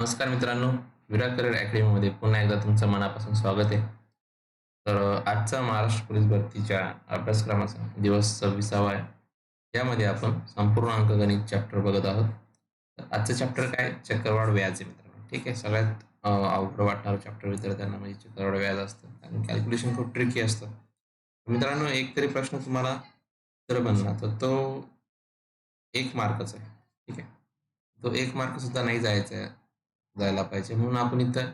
नमस्कार मित्रांनो विराट करिअर अकॅडमीमध्ये पुन्हा एकदा तुमचं मनापासून स्वागत आहे. तर आजचा महाराष्ट्र पोलीस भरतीच्या अभ्यासक्रमाचा दिवस सव्वीसावा आहे. यामध्ये आपण संपूर्ण अंकगणित चॅप्टर बघत आहोत. तर आजचं चॅप्टर काय? चक्रवाढ व्याज आहे मित्रांनो. ठीक आहे सगळ्यात अवघड वाटणारं चॅप्टर विद्यार्थ्यांना म्हणजे चक्रवाढ व्याज असतं. कारण कॅल्क्युलेशन खूप ट्रिकी असतं. मित्रांनो एक तरी प्रश्न तुम्हाला जर बनला तर तो एक मार्कच आहे. ठीक आहे. तो एक मार्क सुद्धा नाही जायचा आहे. जायला पाहिजे. म्हणून आपण इथं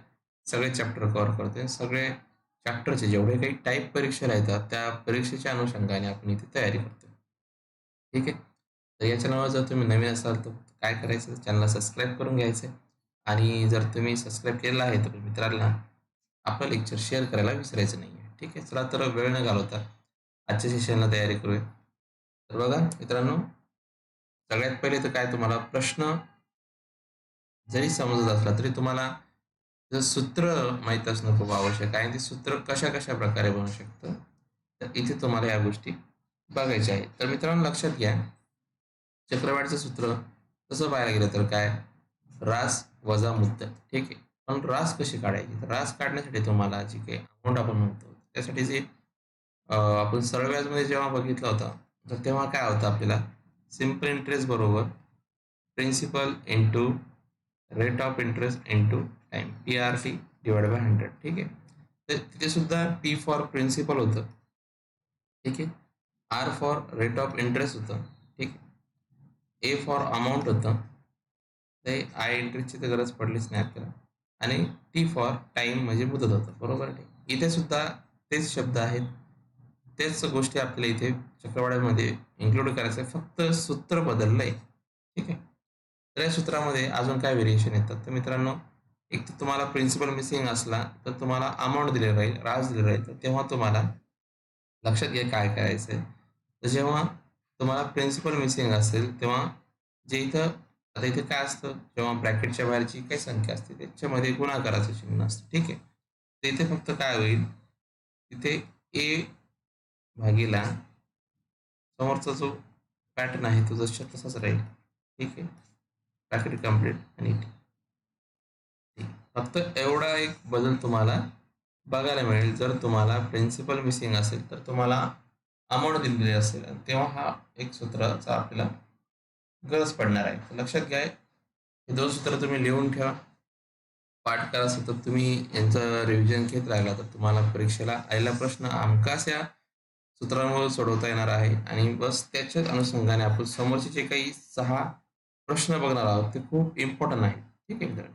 सगळे चॅप्टर कव्हर करतोय. सगळे चॅप्टरचे जेवढे काही टाईप परीक्षा राहतात त्या परीक्षेच्या अनुषंगाने आपण इथे तयारी करतोय. ठीक आहे? तर या चॅनलवर जर तुम्ही नवीन असाल तर काय करायचं? चॅनलला सबस्क्राईब करून घ्यायचं. आणि जर तुम्ही सबस्क्राईब केलेलं आहे तर मित्रांना आपलं लेक्चर शेअर करायला विसरायचं नाही आहे ठीक आहे? चला तर वेळ न घालवता आजच्या सेशनला तयारी करूया. तर बघा मित्रांनो सगळ्यात पहिले तर काय तुम्हाला प्रश्न जरी समजत असला तरी तुम्हाला जर सूत्र माहीत असणं खूप आवश्यक आहे आणि ते सूत्र कशा कशा प्रकारे बनू शकतं तर इथे तुम्हाला या गोष्टी बघायच्या आहेत. तर मित्रांनो लक्षात घ्या. चक्रवाढीचं सूत्र तसं पाहायला गेलं तर काय? रास वजा मुद्दत ठीक आहे. पण रास कशी काढायची? तर रास काढण्यासाठी तुम्हाला जी काही अमाऊंट आपण म्हणतो त्यासाठी जे आपण सरळ व्याजमध्ये जेव्हा बघितलं होतं तर तेव्हा काय होतं आपल्याला? सिंपल इंटरेस्ट बरोबर principal into rate of interest into time P R C divide by hundred ठीक आहे? तर तिथे सुद्धा पी फॉर प्रिन्सिपल होतं. ठीक आहे? R for rate of interest होतं. ठीक आहे? ए फॉर अमाऊंट होतं. ते आय इंटरेस्टची तर गरज पडलीच नाही आपल्याला. आणि टी फॉर टाइम म्हणजे मुदत होतं. बरोबर आहे? इथे सुद्धा तेच शब्द आहेत. तेच गोष्टी आपल्याला इथे चक्रवाढ्यामध्ये इन्क्लूड करायचं. आहे फक्त सूत्र बदललं आहे ठीक आहे? तर या सूत्रामध्ये अजून काय व्हेरिएशन येतात? तर मित्रांनो एक तर तुम्हाला प्रिन्सिपल मिसिंग असला तर तुम्हाला अमाऊंट दिले राहील राज दिले राहील. तर तेव्हा तुम्हाला लक्षात घ्या काय करायचं आहे तर जेव्हा तुम्हाला प्रिन्सिपल मिसिंग असेल तेव्हा जे इथं आता इथे काय असतं? जेव्हा ब्रॅकेटच्या बाहेरची काही संख्या असते त्याच्यामध्ये गुणाकाराचं चिन्ह असतं. ठीक आहे? तर इथे फक्त काय होईल? तिथे ए भागीला समोरचा जो पॅटर्न आहे तो जसा तसाच राहील. ठीक आहे? ब्रॅकेट कंप्लीट आणि फक्त एवढा एक बदल तुम्हाला बघायला मिळेल. जर तुम्हाला प्रिन्सिपल मिसिंग असेल तर तुम्हाला अमाऊंट दिलेली असेल. आणि तेव्हा हा एक सूत्राचा आपल्याला गरज पडणार आहे. तर लक्षात घ्या हे दोन सूत्र तुम्ही लिहून ठेवा. पाठ करा सतत तुम्ही. यांचं रिव्हिजन घेत राहिला तर तुम्हाला परीक्षेला आलेला प्रश्न आमकास या सूत्रांवर सोडवता येणार आहे. आणि बस त्याच्याच अनुषंगाने आपण समोरचे जे काही सहा प्रश्न बघणार आहोत ते खूप इम्पॉर्टंट आहे. ठीक आहे मित्रांनो?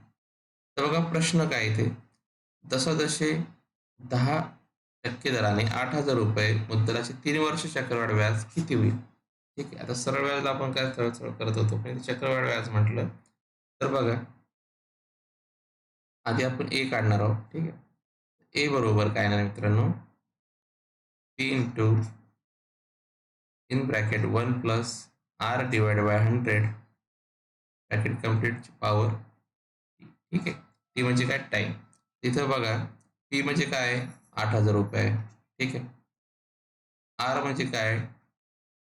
तर बघा प्रश्न काय ते? जसं दहा टक्के दराने आठ हजार रुपये मुद्दलाचे तीन वर्ष चक्रवाढ व्याज किती होईल? ठीक आहे आता सरळ व्याज आपण काय सरळ सरळ करत होतो? पण चक्रवाढ व्याज म्हटलं. तर बघा आधी आपण ए काढणार आहोत. ठीक आहे? ए बरोबर काय ना मित्रांनो? P into in bracket one plus R divide by hundred bracket कम्प्लीटची power ठीक आहे. ती म्हणजे काय? टाईम तिथं बघा. पी म्हणजे काय? आठ हजार रुपये. ठीक आहे. आर म्हणजे काय?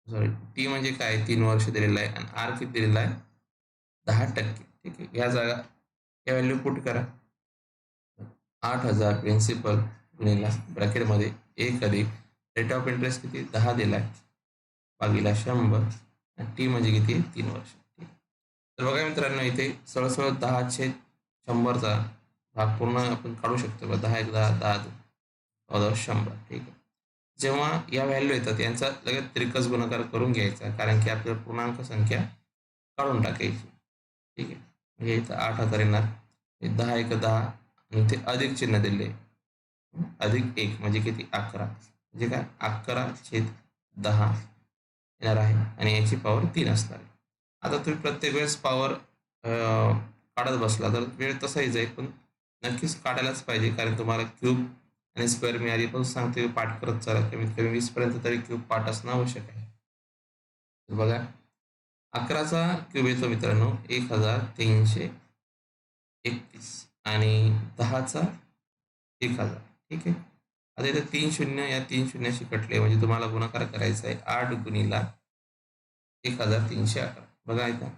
सॉरी टी म्हणजे काय? तीन वर्ष दिलेलं आहे आणि आर किती दिलेला आहे? दहा टक्के. ठीक आहे. या जागा या व्हॅल्यू पुट करा. आठ हजार प्रिन्सिपल गुणिला ब्रॅकेटमध्ये एक अधिक. रेट ऑफ इंटरेस्ट किती? दहा दिला आहे बागीला शंभर. आणि टी म्हणजे किती? तीन वर्ष. तर बघा मित्रांनो इथे सरळ सरळ दहा छेद शंभरचा भाग पूर्ण आपण काढू शकतो. बघा दहा एक दहा दहा दहा शंभर. ठीक आहे. जेव्हा या व्हॅल्यू येतात यांचा लगेच त्रिकस गुणाकार करून घ्यायचा कारण की आपल्याला पूर्णांक संख्या काढून टाकायची. ठीक आहे. म्हणजे इथं आठ हजार येणार. दहा एक दहा आणि ते अधिक चिन्ह दिले. अधिक एक म्हणजे किती? अकरा. म्हणजे काय? अकरा छेद दहा येणार आहे. आणि याची पॉवर तीन असणार आहे. आता तुम्ही प्रत्येक वेळेस पॉवर काढत बसला तर वेळ तसाही जाईल पण नक्कीच काढायलाच पाहिजे कारण तुम्हाला क्यूब आणि स्क्वेअर मिळाली पण सांगते पाठ करत चला कमीत कमी वीसपर्यंत तरी क्यूब पाठ असणं आवश्यक आहे. तर बघा अकराचा क्यूब येतो मित्रांनो एक हजार तीनशे एकतीस आणि दहाचा एक हजार ठीक आहे? आता इथे तीन शून्य या तीन शून्याशी कटले म्हणजे तुम्हाला गुणाकार करायचा आहे आठ गुणीला एक हजार तीनशे अकरा. बघा इथं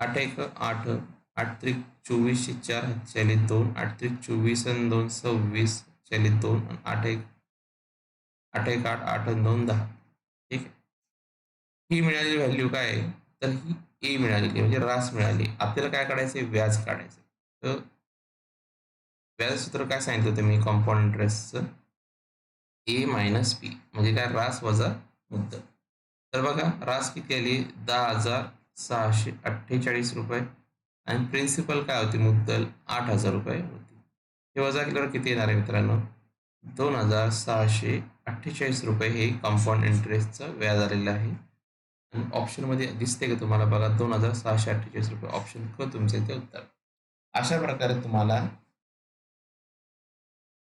आठ एक आठ आठ त्रिक चोवीसशे चार हातच्याले दोन आठ त्रिक चोवीस आणि दोन सव्वीस हातच्याले दोन आठ एक. आठ एक आठ आठ दोन दहा. ठीक आहे? ही मिळालेली व्हॅल्यू काय आहे? तर ही ए मिळालेली म्हणजे रास मिळाली. आपल्याला काय काढायचं व्याज काढायचं तर व्याज सूत्र काय सांगितलं होतं मी कॉम्पाऊंड इंटरेस्टचं ए मायनस पी म्हणजे काय? रास वजा मुद्दल. तर बघा रास किती आली दहा हजार सहाशे अठ्ठेचाळीस रुपये. आणि प्रिन्सिपल काय होती? मुद्दल आठ हजार रुपये होती. हे वजा केल्यावर किती येणार आहे मित्रांनो? दोन हजार सहाशे अठ्ठेचाळीस रुपये हे कंपाऊंड इंटरेस्टचं व्याज आलेलं आहे. आणि ऑप्शनमध्ये दिसते का तुम्हाला? बघा दोन हजार सहाशे अठ्ठेचाळीस रुपये ऑप्शन क तुमचं इथे उत्तर. अशा प्रकारे तुम्हाला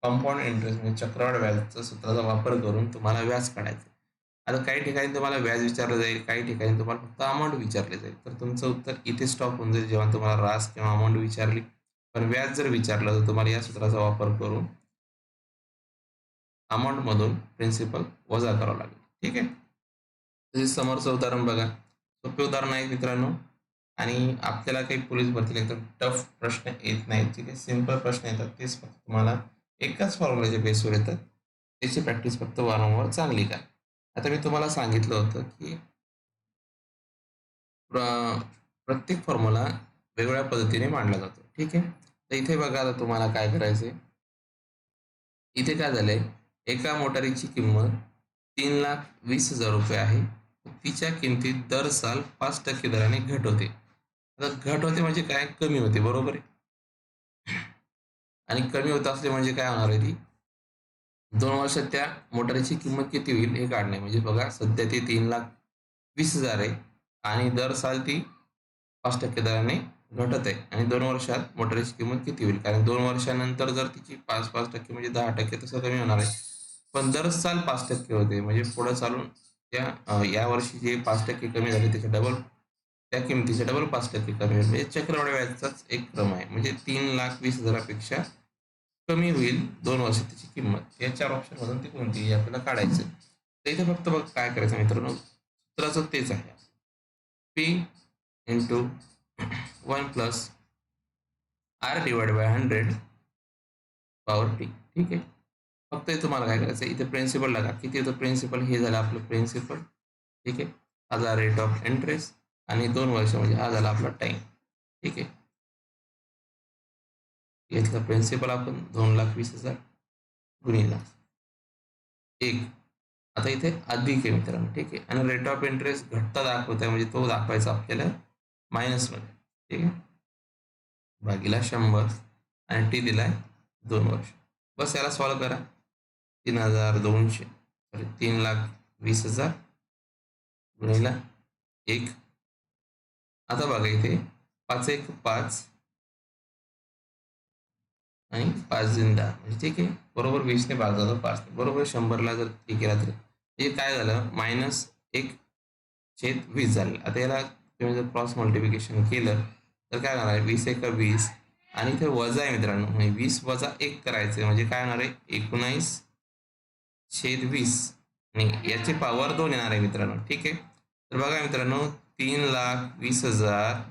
कंपाऊंड इंटरेस्ट म्हणजे चक्रवाढ व्याजाचा सूत्राचा वापर करून तुम्हाला व्याज काढायचं आता काही ठिकाणी तुम्हाला व्याज विचारलं जाईल काही ठिकाणी तुम्हाला फक्त अमाऊंट विचारले जाईल. तर तुमचं उत्तर इथे स्टॉप होऊन जाईल जेव्हा तुम्हाला रास किंवा अमाऊंट विचारली. पण व्याज जर विचारलं तर तुम्हाला या सूत्राचा वापर करून अमाऊंटमधून प्रिन्सिपल वजा करावं लागेल. ठीक आहे? तसेच समोरचं उदाहरण बघा. सोपे उदाहरण आहे मित्रांनो. आणि आपल्याला काही पोलीस भरतीला एकदम टफ प्रश्न येत नाहीत. जे काही सिंपल प्रश्न येतात. तेच फक्त तुम्हाला एकाच फॉर्म्युल्याच्या बेसवर येतात. त्याची प्रॅक्टिस फक्त वारंवार चांगली का आता मी तुम्हाला सांगितलं होतं की प्रत्येक फॉर्म्युला वेगवेगळ्या पद्धतीने मांडला जातो. ठीक आहे? तर इथे बघा आता तुम्हाला काय करायचंय. इथे काय झालंय? एका मोटारीची किंमत तीन लाख वीस हजार रुपये आहे. तिच्या किमतीत दर साल पाच टक्के दराने घट होते. आता घट होते म्हणजे काय? कमी होते. बरोबर आहे? आणि कमी होत असले म्हणजे काय होणार आहे ती? दोन वर्षात त्या मोटारीची किंमत किती होईल हे काढणे. म्हणजे बघा सध्या ती तीन लाख वीस हजार आहे आणि दर साल ती पाच टक्के दराने घटत आहे. आणि दोन वर्षात मोटारीची किंमत किती होईल? कारण दोन वर्षानंतर जर तिची पाच पाच टक्के म्हणजे दहा टक्के तसं कमी होणार आहे. पण दर साल पाच टक्के होते. म्हणजे पुढे चालून त्या या वर्षी जे पाच टक्के कमी झाले त्याच्या डबल त्या किमतीचे डबल पाच टक्के कमी होईल. म्हणजे चक्रवाढ व्याजाचाच एक क्रम आहे. म्हणजे तीन लाख वीस हजारापेक्षा कमी होईल दोन वर्ष त्याची किंमत. या चार ऑप्शन मधून ती कोणती आपल्याला काढायचं तर इथे फक्त बघ काय करायचं मित्रांनो. सूत्राचं तेच आहे. P into one plus R divide by hundred power T ठीक आहे? फक्त तुम्हाला काय करायचं इथे प्रिन्सिपल लागा. किती होतं? प्रिन्सिपल हे झालं आपलं प्रिन्सिपल ठीक आहे? हा झाला रेट ऑफ इंटरेस्ट आणि दोन वर्ष म्हणजे हा झाला आपला टाइम ठीक आहे? घेतलं प्रिन्सिपल आपण दोन लाख वीस हजार गुणिला. एक आता इथे अधिक आहे मित्रांनो ठीक आहे? आणि रेट ऑफ इंटरेस्ट घटता दाखवत आहे म्हणजे तो दाखवायचा आपल्याला मायनसमध्ये ठीक आहे? भागीला शंभर आणि टी दिलाय दोन वर्ष. बस याला सॉल्व करा. तीन हजार दोनशे सॉरी तीन लाख वीस हजार गुणिला एक. आता बघा इथे पाच एक पाच आणि पाच दिन दहा म्हणजे ठीक आहे? बरोबर वीसने भाग जातो पाच बरोबर शंभरला जर हे केला तर. हे काय झालं? मायनस एक छेद वीस झाले. आता याला तुम्ही जर क्रॉस मल्टिप्लिकेशन केलं तर काय होणार आहे? वीस एक वीस. आणि इथे वजा आहे मित्रांनो. म्हणजे वीस वजा एक करायचं म्हणजे काय होणार आहे? एकोणावीस छेद वीस. आणि याचे पॉवर दोन येणार आहे मित्रांनो. ठीक आहे? तर बघा मित्रांनो तीन लाख वीस हजार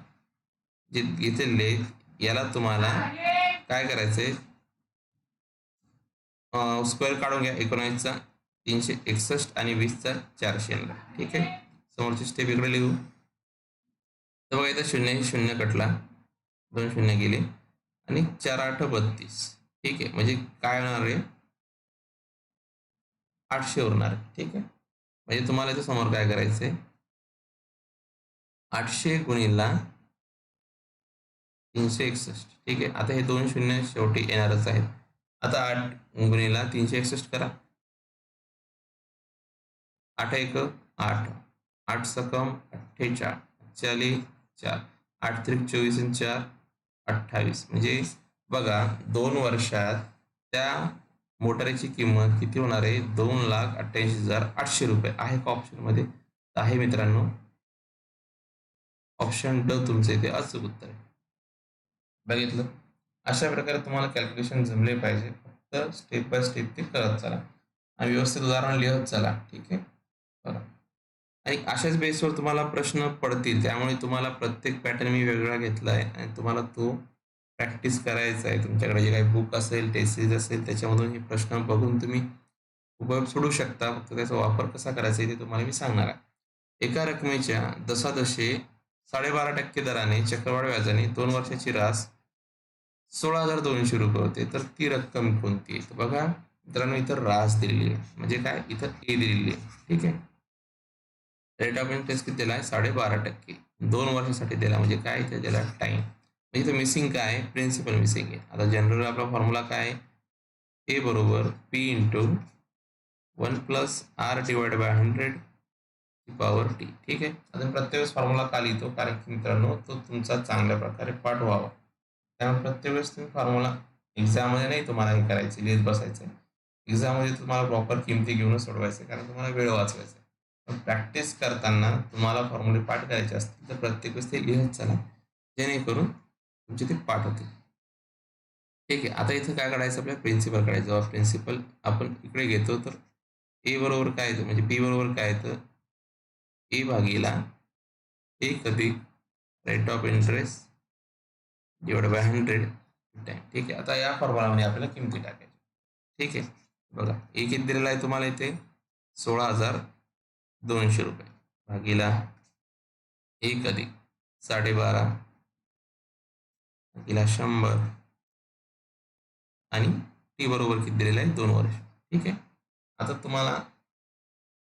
जे घेतलेले याला तुम्हाला काय करायचंय? स्क्वेअर काढून घ्या एकोणावीसचा तीनशे एकसष्ट आणि वीसचा चारशे ठीक आहे? समोरची स्टेप इकडे लिहू. तर बघा इथं शून्य शून्य कटला. दोन शून्य गेले. आणि चार आठ बत्तीस. ठीक आहे? म्हणजे काय होणार आहे आठशे उरणार. ठीक आहे? म्हणजे तुम्हाला इथं समोर काय करायचंय? आठशे गुणीला तीनशे एकसष्ट. ठीक आहे? आता हे दोन शून्य शेवटी येणारच आहेत. आता आठ गुणीला तीनशे एकसष्ट करा. आठ एक आठ. आठ सकम अठ्ठेचाळीस. चाळीस चार. आठ त्रिक चोवीस आणि चार अठ्ठावीस. म्हणजे बघा दोन वर्षात त्या मोटारीची किंमत किती होणार आहे? दोन लाख अठ्ठ्याऐंशी हजार आठशे रुपये आहे का ऑप्शनमध्ये आहे मित्रांनो. ऑप्शन ड तुमचं इथे अचूक उत्तर आहे. बघितलं? अशा प्रकारे तुम्हाला कॅल्क्युलेशन जमले पाहिजे. फक्त स्टेप बाय स्टेप ते करत चला. आणि व्यवस्थित उदाहरण लिहत चला. ठीक आहे? बरं. आणि अशाच बेसवर तुम्हाला प्रश्न पडतील. त्यामुळे तुम्हाला प्रत्येक पॅटर्न मी वेगळा घेतला आहे. आणि तुम्हाला तो प्रॅक्टिस करायचा आहे. तुमच्याकडे जे काही बुक असेल टेसिस असेल त्याच्यामधून हे प्रश्न बघून तुम्ही उपयोग सोडू शकता. फक्त त्याचा वापर कसा करायचा आहे ते तुम्हाला मी सांगणार आहे. एका रकमेच्या दशादशे साडेबारा टक्के दराने चक्रवाढ व्याजाने दोन वर्षाची रास सोळा हजार दोनशे रुपये होते. तर ती रक्कम कोणती आहे? तर बघा मित्रांनो इथं रास दिलेली आहे. म्हणजे काय? इथं ए दिलेली आहे. ठीक आहे? रेट ऑफ इंटरेस्ट किती दिला आहे? साडेबारा टक्के. दोन वर्षासाठी दिला. म्हणजे काय? इथे दिला टाइम म्हणजे इथं मिसिंग काय आहे? प्रिन्सिपल मिसिंग आहे. आता जनरल आपला फॉर्म्युला काय आहे? ए बरोबर P into one plus R divide by hundred power T ठीक आहे? आता प्रत्येक फॉर्म्युला का लिहितो? कारण की मित्रांनो तो तुमचा चांगल्या प्रकारे पाठ व्हावा त्यामुळे प्रत्येक वेळेस तुम्ही फॉर्म्युला एक्झाममध्ये नाही तुम्हाला हे करायचे लिहित बसायचं. एक्झाममध्ये तुम्हाला प्रॉपर किमती घेऊनच सोडवायचं कारण तुम्हाला वेळ वाचवायचा. आहे पण प्रॅक्टिस करताना तुम्हाला फॉर्म्युले पाठ करायचे असतील तर प्रत्येक वेळेस ते लिहत चला. जेणेकरून तुमचे ते पाठ होतील. ठीक आहे आता इथं काय काढायचं आपल्या प्रिन्सिपल काढायचं जेव्हा प्रिन्सिपल आपण इकडे घेतो तर ए बरोबर काय येतं? म्हणजे बी बरोबर काय येतं? ए भागीला एक अधिक rate of interest divide by hundred ठीक आहे. आता या फॉर्म्युलामध्ये आपल्याला किमती टाकायची. ठीक आहे. बघा ए किती दिलेला आहे तुम्हाला इथे सोळा हजार दोनशे रुपये. भागीला एक अधिक साडेबारा भागीला शंभर आणि टी बरोबर किती दिलेलं आहे? दोन वर्ष. ठीक आहे. आता तुम्हाला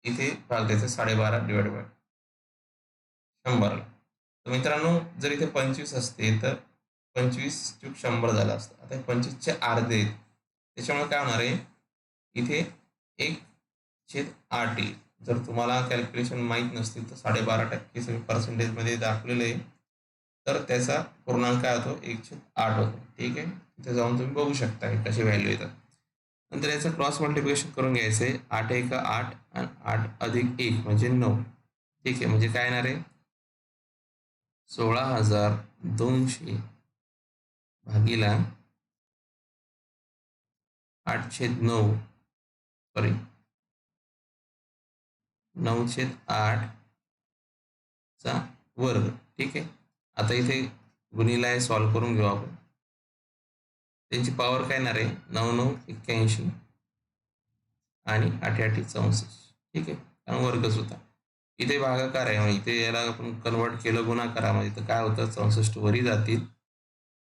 इथे भाग द्यायचा साडेबारा डिवाइड बाय शंभरला तर मित्रांनो जर इथे पंचवीस असते तर पंचवीस चूक शंभर झाला असतं. आता पंचवीसचे अर्धे आहेत. त्याच्यामुळे काय होणार आहे? इथे एक छेद आठ येईल. जर तुम्हाला कॅल्क्युलेशन माहीत नसतील तर साडेबारा टक्के सगळे पर्सेंटेजमध्ये दाखवलेलं आहे. तर त्याचा पूर्णांक काय होतो? एक छेद आठ होतो. ठीक आहे? तिथे जाऊन तुम्ही बघू शकता हे कसे व्हॅल्यू येतात. नंतर याचं क्रॉस मल्टिप्लिकेशन करून घ्यायचं. आहे आठ एक आठ आणि आठ अधिक एक म्हणजे नऊ. ठीक आहे? म्हणजे काय येणार आहे? सोळा हजार दोनशे भागीला आठशे नऊ सॉरी नऊशे आठ चा वर्ग. ठीक? आहे आता इथे गुणीला आहे सॉल्व करून घेऊ आपण. त्यांची पॉवर काय येणार आहे? नऊ नऊ एक्क्याऐंशी आणि आठ चौसष्ट. ठीक? आहे कारण वर्गच होता इथे भागाकार आहे. इथे याला आपण कन्वर्ट केलं गुणाकारामध्ये तर काय होतं? चौसष्ट वरी जातील.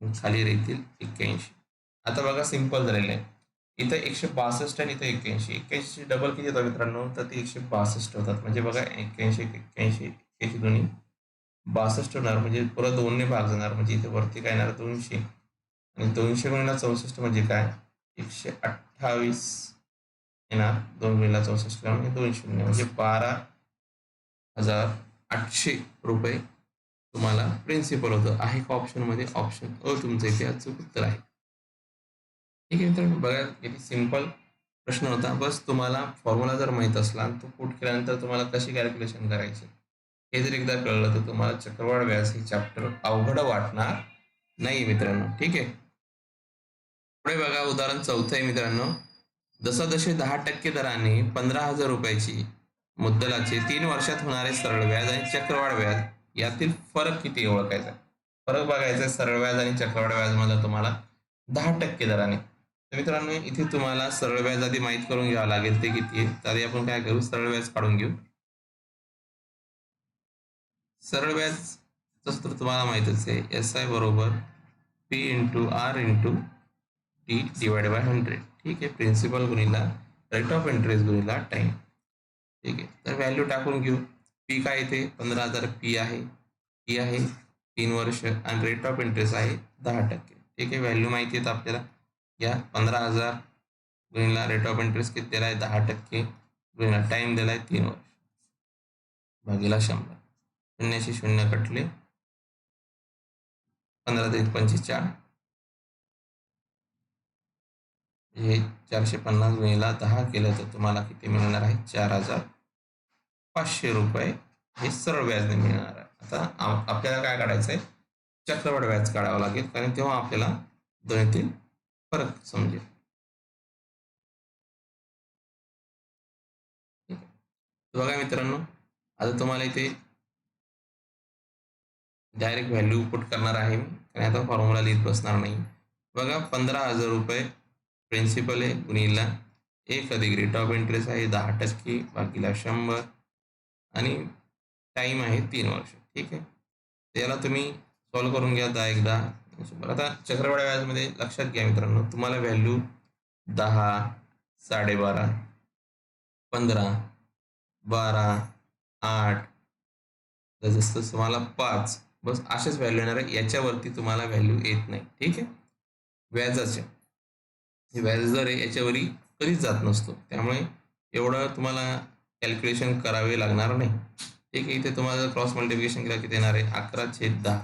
खाली राहतील एक्क्याऐंशी. आता बघा सिंपल झालेलं आहे इथं एकशे बासष्ट आणि इथं एक्क्याऐंशी. एक्क्याऐंशी डबल किती होतात मित्रांनो? तर ते एकशे बासष्ट होतात. म्हणजे बघा एक्क्याऐंशी एक्क्याऐंशी एक्क्याऐंशी दोन्ही बासष्ट होणार. म्हणजे परत दोनने भाग जाणार. म्हणजे इथे वरती काय येणार? दोनशे. आणि दोनशे गुणीला चौसष्ट म्हणजे काय? एकशे अठ्ठावीस येणार. दोन गुणीला चौसष्ट म्हणजे दोन शून्य म्हणजे बारा हजार आठशे रुपये तुम्हाला प्रिन्सिपल होतं. आहे का ऑप्शनमध्ये ऑप्शन अ तुमचं इथे अचूक उत्तर आहे. ठीक आहे मित्रांनो बघा किती सिंपल प्रश्न होता. बस तुम्हाला फॉर्म्युला जर माहीत असला तो पुट केल्यानंतर तुम्हाला कशी कॅल्क्युलेशन करायची? हे जर एकदा कळलं तर तुम्हाला चक्रवाढ व्याज हे चॅप्टर अवघड वाटणार नाही मित्रांनो. ठीक आहे? पुढे बघा उदाहरण चौथं आहे मित्रांनो. जसं दहा टक्के दराने पंधरा हजार रुपयाची मुद्दलाचे तीन वर्षात होणारे सरळ व्याज आणि चक्रवाढ व्याज यातील फरक किती ओळखायचा? फरक बघायचा सरळ व्याज आणि चक्रवाढ व्याजमध्ये तुम्हाला दहा टक्के दराने. तर मित्रांनो इथे तुम्हाला सरळ व्याज आधी माहीत करून घ्यावं लागेल ते किती आहे. आधी आपण काय करू? सरळ व्याज काढून घेऊ. सरळ व्याज तर तुम्हाला माहितच आहे एस आय बरोबर P into R into T divide by hundred ठीक आहे? प्रिन्सिपल गुणिला रेट ऑफ इंटरेस्ट गुणिला टाइम ठीक आहे? तर व्हॅल्यू टाकून घेऊ. पी काय येते पंधरा हजार पी आहे. पी आहे तीन वर्ष आणि रेट ऑफ इंटरेस्ट आहे दहा टक्के. ठीक आहे? व्हॅल्यू माहिती आहेत आपल्याला या पंधरा हजार गुणीला रेट ऑफ इंटरेस्ट किती दिला आहे? दहा टक्के गुणीला टाइम दिला आहे तीन वर्ष. भागीला शंभर. शून्याशी शून्य कटले. पंधरा ते पंचेचाळ हे चारशे पन्नास गुणीला दहा केलं तर तुम्हाला किती मिळणार आहे? चार हजार. पाचशे रुपये हे सरळ व्याजने मिळणार आहे. आता आपल्याला काय काढायचं आहे चक्रवाढ व्याज काढावं लागेल. कारण तेव्हा आपल्याला दोन्हीतील फरक समजेल. बघा मित्रांनो आता तुम्हाला इथे डायरेक्ट व्हॅल्यू पुट करणार आहे. आणि आता फॉर्म्युला लिहित बसणार नाही. बघा पंधरा हजार रुपये प्रिन्सिपल आहे गुणिला एक अधिक रेट ऑफ इंटरेस्ट आहे दहा टक्के बाकीला शंभर. आणि टाईम आहे तीन वर्ष. ठीक आहे? याला तुम्ही सॉल्व करून घ्या दहा एकदा. आता चक्रवाढ व्याजमध्ये लक्षात घ्या मित्रांनो. तुम्हाला व्हॅल्यू दहा साडेबारा पंधरा बारा आठ जसं तुम्हाला पाच. बस असेच व्हॅल्यू येणार आहे. याच्यावरती तुम्हाला व्हॅल्यू येत नाही. ठीक आहे? व्याजाचे. हे व्याज दर आहे याच्यावरही कधीच जात नसतो. त्यामुळे एवढं तुम्हाला कॅल्क्युलेशन करावे लागणार नाही. ठीक आहे इथे तुम्हाला जर क्रॉस मल्टिप्लिकेशन केलं किती येणार आहे? अकरा छेद दहा.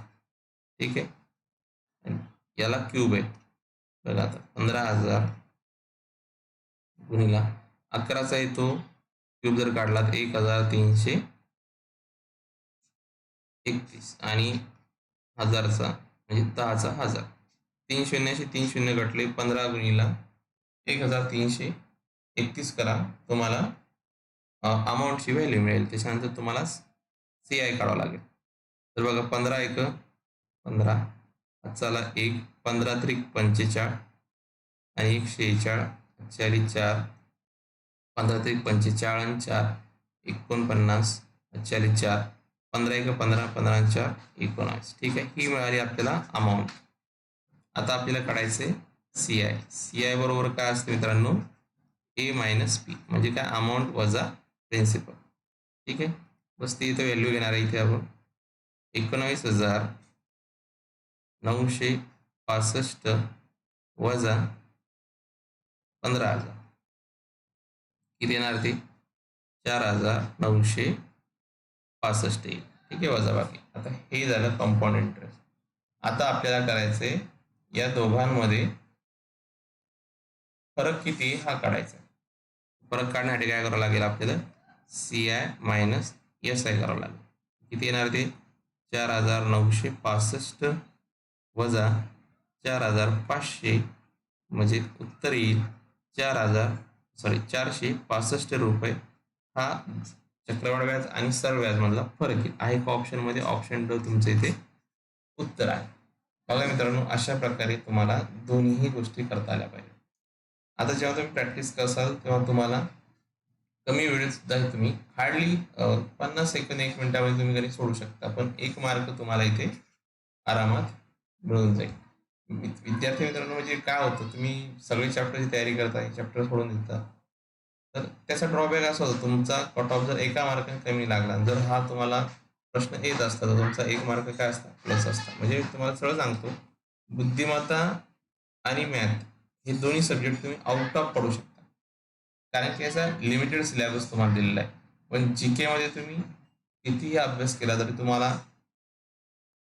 ठीक आहे? याला क्यूब आहे. बघा आता पंधरा हजार गुणिला अकराचा येतो क्यूब जर काढला तर एक हजार तीनशे एकतीस. आणि हजारचा म्हणजे दहाचा हजार. तीन शून्याशी तीन शून्य घटले पंधरा गुणीला एक हजार तीनशे एकतीस करा. तुम्हाला अमाऊंटची व्हॅल्यू मिळेल त्याच्यानंतर तुम्हाला सी आय काढावं लागेल. तर बघा पंधरा एक पंधरा. चला एक पंधरा त्रिक पंचेचाळ आणि एक शेहेचाळ चाळीस चार. पंधरा त्रिक पंचेचाळ आणि चार एकोणपन्नास चाळीस चार. पंधरा एक पंधरा पंधरा चार एकोणास ठीक आहे? ही मिळाली आपल्याला अमाऊंट आता आपल्याला काढायचे सी आय सी आय बरोबर काय असते मित्रांनो? ए मायनस पी म्हणजे काय? अमाऊंट वजा प्रिन्सिपल ठीक आहे? बस ती इथं व्हॅल्यू घेणार आहे इथे आपण. एकोणावीस हजार नऊशे पासष्ट वजा पंधरा हजार. किती येणार ते? चार हजार नऊशे पासष्ट येईल ठीक आहे वजा बाकी आता हे झालं कंपाऊंड इंटरेस्ट आता आपल्याला करायचंय या दोघांमध्ये फरक किती हा काढायचा. फरक काढण्यासाठी काय करावं लागेल आपल्याला? C I minus S I करावं लागेल. किती येणार ते? चार हजार नऊशे पासष्ट वजा चार हजार पाचशे म्हणजे उत्तर येईल चार हजार सॉरी चारशे पासष्ट रुपये. हा चक्रवाढ व्याज आणि सरळ व्याजमधला फरक येईल. आहे का ऑप्शनमध्ये ऑप्शन ड तुमचं इथे उत्तर आहे. बघा मित्रांनो अशा प्रकारे तुम्हाला दोन्ही गोष्टी करता आल्या पाहिजे आता जेव्हा तुम्ही प्रॅक्टिस करसाल तेव्हा तुम्हाला कमी वेळेत सुद्धा तुम्ही हार्डली पन्नास सेकंद एक मिनिटामध्ये तुम्ही घरी सोडू शकता. पण एक मार्क तुम्हाला इथे आरामात मिळून जाईल. विद्यार्थी मित्रांनो म्हणजे काय होतं तुम्ही सगळे चॅप्टरची तयारी करता हे चॅप्टर सोडून देता. तर त्याचा ड्रॉबॅक असा होतो तुमचा कट ऑफ जर एका मार्काने कमी लागला जर हा तुम्हाला प्रश्न येत असता तर तुमचा एक मार्क काय असता? प्लस असता. म्हणजे तुम्हाला सरळ सांगतो बुद्धिमत्ता आणि मॅथ हे दोन्ही सब्जेक्ट तुम्ही आउट ऑफ पडू शकता. कारण की याचा लिमिटेड सिलेबस तुम्हाला दिलेला आहे. पण जी केमध्ये तुम्ही कितीही अभ्यास केला तरी तुम्हाला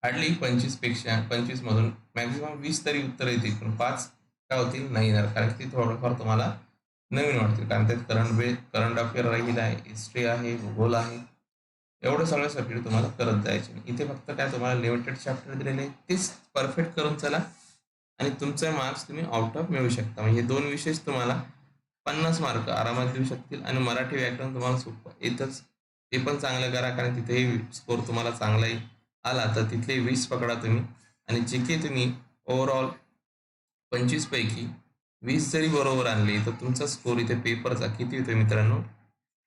हार्डली पंचवीसपेक्षा पंचवीस मधून मॅक्झिमम वीस तरी उत्तर येतील पण पाच काय होतील नाही येणार. कारण की थोडंफार तुम्हाला नवीन वाटतील. कारण त्यात करंट बे करंट अफेअर राहील आहे हिस्ट्री आहे भूगोल आहे. एवढं सगळं सब्जेक्ट तुम्हाला करत जायचे. इथे फक्त काय तुम्हाला लिमिटेड चॅप्टर दिलेले तेच परफेक्ट करून चला. आणि तुमचे मार्क्स तुम्ही आउट ऑफ मिळू शकता. म्हणजे दोन विषय तुम्हाला पन्नास मार्क आरामात देऊ शकतील आणि मराठी व्याकरण तुम्हाला सोपं. येतच ते पण चांगलं करा कारण तिथेही स्कोर तुम्हाला चांगला आला. तर तिथले वीस पकडा तुम्ही. आणि जे काही तुम्ही ओव्हरऑल पंचवीस पैकी वीस जरी बरोबर आणले तर तुमचा स्कोर इथे पेपरचा किती येतो मित्रांनो?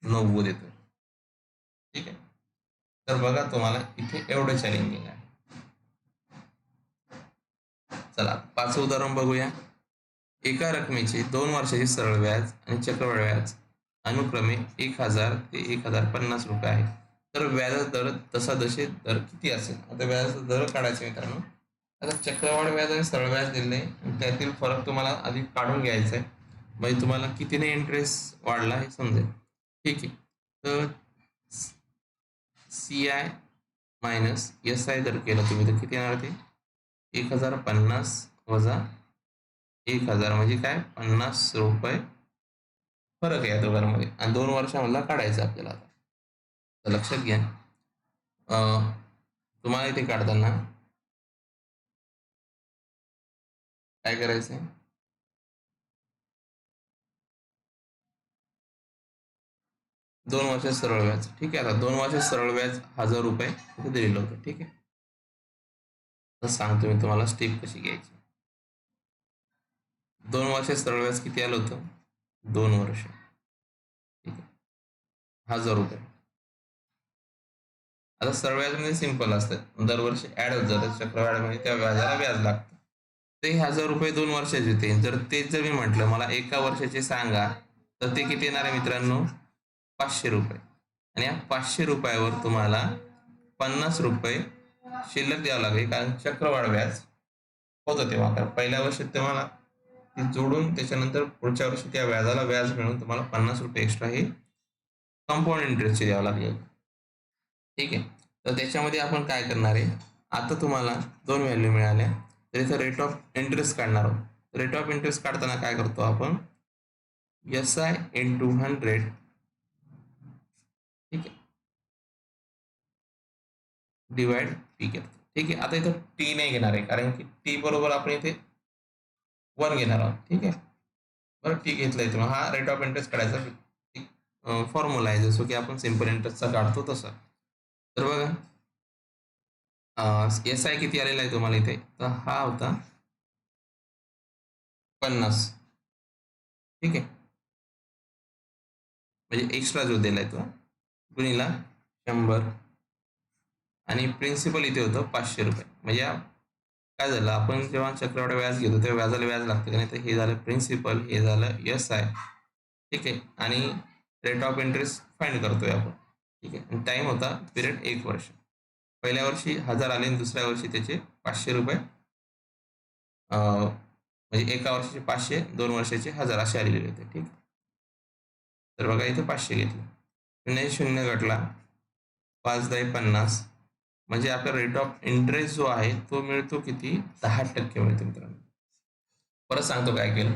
नव्वद येतो ठीक आहे? तर बघा तुम्हाला इथे एवढं चॅलेंजिंग आहे. चला पाच उदाहरण बघूया. एका रकमेचे दोन वर्षाचे सरळ व्याज आणि चक्रवाढ व्याज अनुक्रमे एक हजार ते एक हजार पन्नास रुपये आहे. तर व्याज दर तसा दशे दर किती असेल? आता व्याजाचा दर काढायचे मित्रांनो. आता चक्रवाढ व्याज आणि सरळ व्याज दिले त्यातील फरक तुम्हाला आधी काढून घ्यायचा आहे. म्हणजे तुम्हाला कितीने इंटरेस्ट वाढला हे समजेल. ठीक आहे. तर C I minus S I जर केलं तुम्ही तर किती येणार ते? एक हजार पन्नास वजा एक हजार म्हणजे काय? पन्नास रुपये फरक आहे या दोघांमध्ये. आणि दोन वर्षामधला काढायचं आपल्याला आता. लक्षात घ्या. तुम्हाला इथे काढताना काय करायचंय? दोन वर्ष सरळ व्याज. ठीक आहे आता दोन वर्ष सरळ व्याज हजार रुपये इथे दिलेलं होतं. ठीक आहे. सांगतो मी तुम्हाला स्टेप कशी घ्यायची. दोन वर्ष सरळ व्याज किती आलं होतं? दोन वर्ष. ठीक आहे. हजार रुपये. आता सरळ व्याजमध्ये म्हणजे सिंपल असतात. दरवर्षी ऍड होत जातात. चक्रवाढमध्ये त्या व्याजाला व्याज लागतं. ते हजार रुपये दोन वर्षाचे होते. जर तेच जर मी म्हटलं मला एका वर्षाचे सांगा तर ते किती येणार आहे मित्रांनो? पाचशे रुपये. आणि या पाचशे रुपयावर तुम्हाला पन्नास रुपये शिल्लक द्यावं लागेल. कारण चक्रवाढ व्याज होतं तेव्हा. कारण पहिल्या वर्षात तुम्हाला ती जोडून त्याच्यानंतर पुढच्या वर्षी त्या व्याजाला व्याज मिळून तुम्हाला पन्नास रुपये एक्स्ट्रा हे कंपाऊंड इंटरेस्टचे द्यावं लागेल. ठीक आहे? तर त्याच्यामध्ये आपण काय करणार आहे? आता तुम्हाला दोन व्हॅल्यू मिळाल्या. तर इथं रेट ऑफ इंटरेस्ट काढणार आहोत. रेट ऑफ इंटरेस्ट काढताना काय करतो आपण? S I into hundred ठीक आहे? डिवाइड पी घेतो ठीक आहे? आता इथं टी नाही घेणार आहे. कारण की टी बरोबर आपण इथे वन घेणार आहोत. ठीक आहे? बरं टी घेतलं इथं हा रेट ऑफ इंटरेस्ट काढायचा. फॉर्म्युला आहे जसं की आपण सिंपल इंटरेस्टचा काढतो तसं. तर बघा. एस आय किती आलेला आहे तुम्हाला इथे? तर हा होता पन्नास. ठीक आहे? म्हणजे एक्स्ट्रा जो दिलाय तो गुणीला शंभर. आणि प्रिन्सिपल इथे होतं पाचशे रुपये. म्हणजे काय झालं? आपण जेव्हा चक्रवाढ व्याज घेतो तेव्हा व्याजाला व्याज लागतं का? नाही तर हे झालं प्रिन्सिपल हे झालं एस आय ठीक आहे? आणि रेट ऑफ इंटरेस्ट फाईंड करतोय आपण. ठीक आहे? आणि टाईम होता पिरियड एक वर्ष. पहिल्या वर्षी हजार आले आणि दुसऱ्या वर्षी त्याचे पाचशे रुपये म्हणजे एका वर्षाचे पाचशे दोन वर्षाचे हजार असे आलेले होते. ठीक तर बघा इथे पाचशे घेतले. शून्य शून्य घटला. पाच दहा पन्नास. म्हणजे आपला रेट ऑफ इंटरेस्ट जो आहे तो मिळतो किती? दहा टक्के मिळतो मित्रांनो. परत सांगतो काय केलं?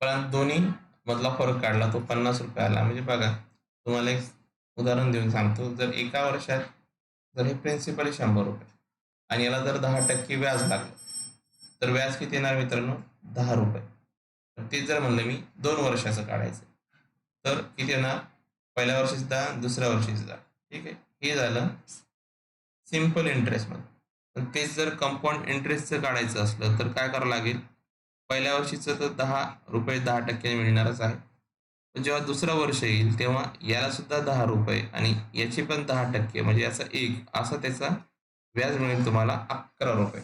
पण दोन्ही मधला फरक काढला तो पन्नास रुपये आला. म्हणजे बघा तुम्हाला एक उदाहरण देऊन सांगतो. जर एका वर्षात जर हे प्रिन्सिपल शंभर रुपये आणि याला जर दहा टक्के व्याज लागलं तर व्याज किती येणार मित्रांनो? दहा रुपये. तेच ते जर म्हणलं मी दोन वर्षाचं काढायचं. तर किती येणार? पहिल्या वर्षीच दहा दुसऱ्या वर्षीच दहा. ठीक आहे? हे झालं. सिंपल इंटरेस्टमध्ये पण तेच जर कंपाऊंड इंटरेस्टचं काढायचं असलं तर काय करावं लागेल? पहिल्या वर्षीचं तर दहा रुपये दहा टक्के मिळणारच आहे. पण जेव्हा दुसरं वर्ष येईल तेव्हा याला सुद्धा दहा रुपये आणि याचे पण दहा टक्के म्हणजे याचा एक असा त्याचा व्याज मिळेल तुम्हाला अकरा रुपये.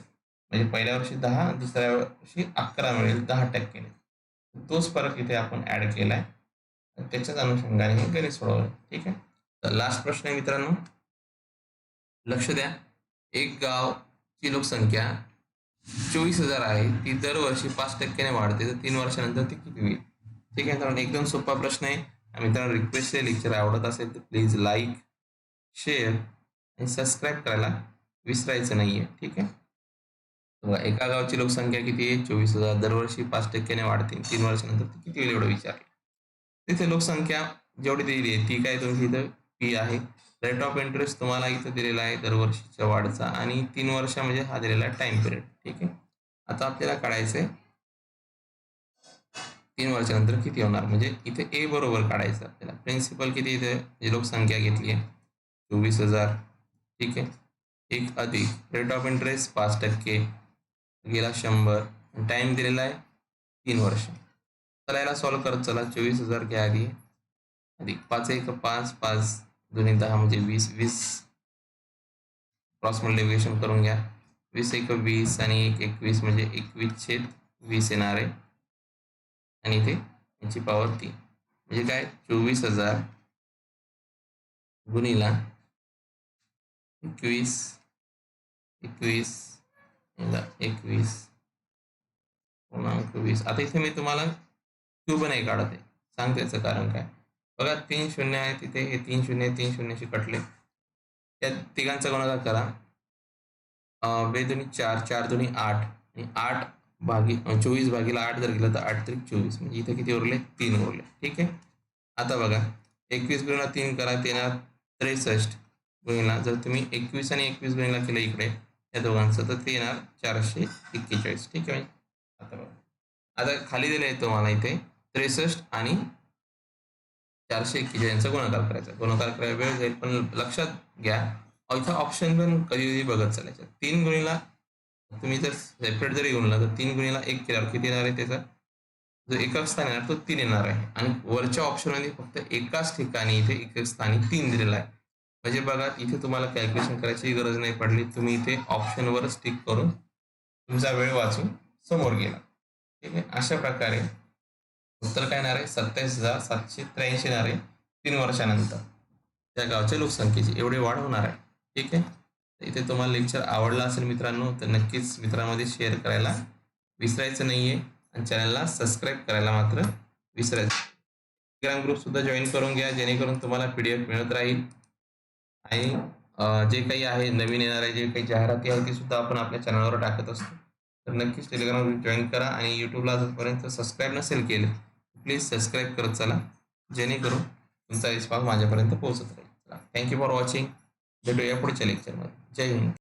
म्हणजे पहिल्या वर्षी दहा दुसऱ्या वर्षी अकरा मिळेल दहा टक्केने. तोच फरक इथे आपण ऍड केलाय. त्याच्याच अनुषंगाने हे गणित सोडवलं. ठीक आहे? तर लास्ट प्रश्न आहे मित्रांनो. लक्ष द्या. एक गावची लोकसंख्या चोवीस हजार आहे. ती दरवर्षी पाच टक्क्याने वाढते. तर तीन वर्षानंतर ती किती होईल? ठीक आहे मित्रांनो एकदम सोपा प्रश्न आहे. मित्रांनो रिक्वेस्ट आहे लेक्चर आवडत असेल तर प्लीज लाईक शेअर आणि सबस्क्राईब करायला विसरायचं नाही आहे ठीक आहे? बघा एका गावची लोकसंख्या किती आहे? चोवीस हजार. दरवर्षी पाच टक्क्याने वाढते. तीन वर्षानंतर ती किती होईल एवढं विचारलं. तिथे लोकसंख्या जेवढी दिलेली आहे ती काय तुमची इथं पी आहे? रेट ऑफ इंटरेस्ट तुम्हाला इथं दिलेला आहे दरवर्षीच्या वाढचा आणि तीन वर्ष म्हणजे हा दिलेला आहे टाइम पिरियड ठीक आहे? आता आपल्याला काढायचं आहे तीन वर्षानंतर किती होणार? म्हणजे इथे ए बरोबर काढायचं आपल्याला. प्रिन्सिपल किती इथे? जी लोकसंख्या घेतली आहे. चोवीस हजार. ठीक आहे? एक अधिक. रेट ऑफ इंटरेस्ट पाच टक्के. गेला शंभर. टाइम दिलेला आहे तीन वर्ष. चला याला सॉल्व करत चला. चोवीस हजार घ्या आधी. अधिक. पाच एक पाच पाच दोन्ही दहा म्हणजे वीस वीस क्रॉस मल्टिप्लिकेशन करून घ्या. वीस एक वीस आणि एक एकवीस म्हणजे एकवीस छेद वीस येणार आहे. आणि इथे याची पॉवर तीन. म्हणजे काय? चोवीस हजार गुणीला एकवीस एकवीस एकवीस पूर्णांक वीस. आता इथे मी तुम्हाला क्यूब नाही काढत आहे. सांगते याचं कारण काय? बघा तीन शून्य आहे तिथे हे तीन शून्य तीन शून्यशी कटले. त्या तिघांचा गुणाकार करा. बेदोनी चार चार दोन्ही आठ. आणि आठ भागी चोवीस भागीला आठ जर गेलं तर आठ तरी चोवीस. म्हणजे इथे किती उरले? तीन उरले. ठीक आहे? आता बघा एकवीस गुणिला तीन करा ते येणार त्रेसष्ट गुणिला. जर तुम्ही एकवीस आणि एकवीस गुणिला केलं इकडे या दोघांचं तर ते येणार चारशे एक्केचाळीस. ठीक आहे? आता बघा. आता खाली दिलं आहे तुम्हाला इथे त्रेसष्ट आणि चारशे एक्केचाळीस यांचा गुणाकार करायचा. गुणाकार करायला वेळ जाईल पण लक्षात घ्या इथं ऑप्शन पण कधी कधी बघत चालायचं. तीन गुणीला तुम्ही जर सेपरेट जरी गुणला तर तीन गुणीला एक केल्यावर किती येणार आहे त्याचा? जो एकक स्थान येणार तो तीन येणार आहे. आणि वरच्या ऑप्शनमध्ये फक्त एकाच ठिकाणी इथे एकक स्थानी तीन दिलेला आहे. म्हणजे बघा इथे तुम्हाला कॅल्क्युलेशन करायची गरज नाही पडली. तुम्ही इथे ऑप्शनवर स्टिक करून तुमचा वेळ वाचून समोर गेला. ठीक आहे? अशा प्रकारे उत्तर काय येणार आहे? सत्तावीस हजार सातशे त्र्याऐंशी येणार आहे तीन वर्षानंतर. त्या गावच्या लोकसंख्येची एवढी वाढ होणार आहे. ठीक आहे? इथे तुम्हाला लेक्चर आवडला असेल मित्रांनो तर नक्कीच मित्रांमध्ये शेअर करायला विसरायचं नाहीये आणि चॅनलला सबस्क्राईब करायला मात्र विसरायचं टेलिग्राम ग्रुप सुद्धा जॉईन करून घ्या जेणेकरून तुम्हाला पी डी एफ मिळत राहील. आणि जे काही आहे नवीन येणारे जे काही जाहिराती आहे ती सुद्धा आपण आपल्या चॅनलवर टाकत असतो. तर नक्कीच टेलिग्राम ग्रुप जॉईन करा आणि यूट्यूबला आजपर्यंत सबस्क्राईब नसेल केलं प्लीज सबस्क्राईब करत चला. जेणेकरून तुमचा रिस्पॉन्स माझ्यापर्यंत पोहोचत राहील. थँक्यू फॉर वॉचिंग भेटूया पुढच्या लेक्चरमध्ये जय हिंद.